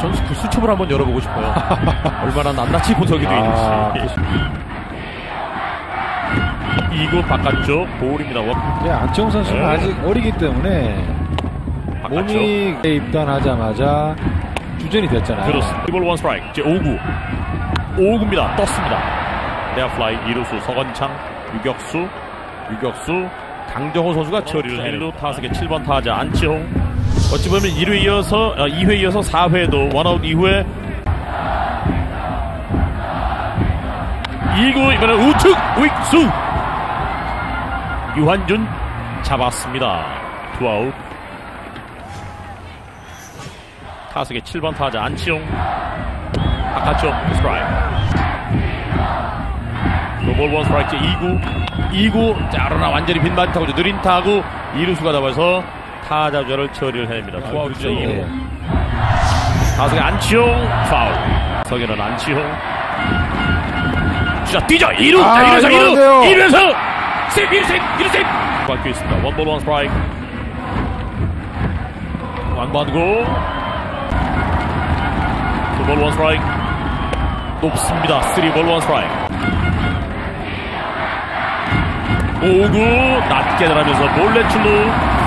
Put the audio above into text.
전그 수첩을 한번 열어보고 싶어요. 얼마나 낱낱이 분석이 되어 아, 있는지. 2구 바깥쪽 볼입니다. 원- 네, 안치홍 선수는 네. 아직 어리기 때문에 바깥쪽. 몸이 입단하자마자 주전이 됐잖아요. 그렇습니다. 볼원 스트라이크. 이제 5구. 5구입니다. 떴습니다. 레아 플라이 2루수 서건창 유격수 유격수 강정호 선수가 처리를 해내고 타석의 7번 타자 안치홍 어찌 보면 1회 이어서 2회 이어서 4회도 원아웃 이후에 2구 이번엔 우측 우익수! 유한준 잡았습니다. 투아웃. 타석의 7번 타자 안치홍 바깥쪽 스트라이크. 노볼 원 스트라이크 2구 2구 짜르나 완전히 빈바지 타고 느린 타구 2루수가 잡아서 타자 주자를 처리를 해냅니다. 투아웃이죠 그렇죠. 2구 예. 안치홍 파울. 석에는 안치홍. 주자 뛰죠. 2루! 아, 자 1루에서 이거 안 1루 돼요. 1루에서! 세이프 1루 세이프 1루 세이프 바뀌어 있습니다. 원볼 원 스트라이크. 완반고 투볼 원 스트라이크. 높습니다. 3볼 원 스트라이크. 5구! 낮게 들어가면서 몰래 출루